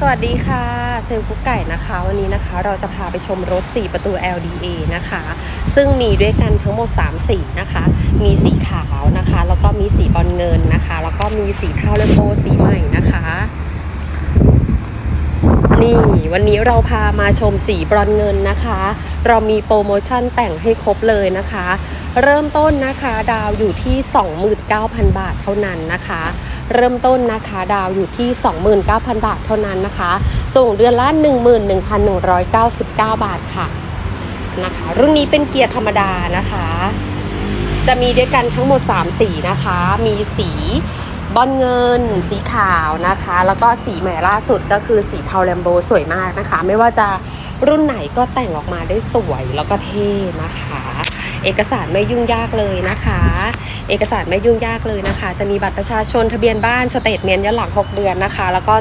สวัสดีค่ะ เซลกุ๊กไก่นะคะ วันนี้นะคะเราจะพาไปชมรถ 4 ประตู LDA นะคะ ซึ่งมีด้วยกันทั้งหมด 3 สีนะคะ มีสีขาวนะคะ แล้วก็มีสีบอลเงินนะคะ แล้วก็มีสีเทาเลมโบสีใหม่นะคะ นี่วันนี้เราพามาชมสีบรอนเงินนะคะ เรามีโปรโมชั่นแต่งให้ครบเลยนะคะ เริ่มต้นนะคะดาวอยู่ที่ 29,000 บาทเท่านั้นนะคะ เริ่มต้นนะคะดาวอยู่ที่ 29,000 บาทเท่านั้นนะคะ ส่งเดือนละ 11,199 บาทค่ะนะคะ รุ่นนี้เป็นเกียร์ธรรมดานะคะ จะมีด้วยกันทั้งหมด 3 สีนะคะ มีสี บอลเงินสีขาวนะคะ แล้วก็สีใหม่ล่าสุดก็คือสีเทาแลมโบสวยมากนะคะ ไม่ว่าจะรุ่นไหนก็แต่งออกมาได้สวยแล้วก็เท่นะคะ เอกสารไม่ยุ่งยากเลยนะคะ เอกสารไม่ยุ่งยากเลยนะคะ จะมีบัตรประชาชนทะเบียนบ้านสเตทเมนต์ย้อนหลัง 6 เดือนนะคะ แล้วก็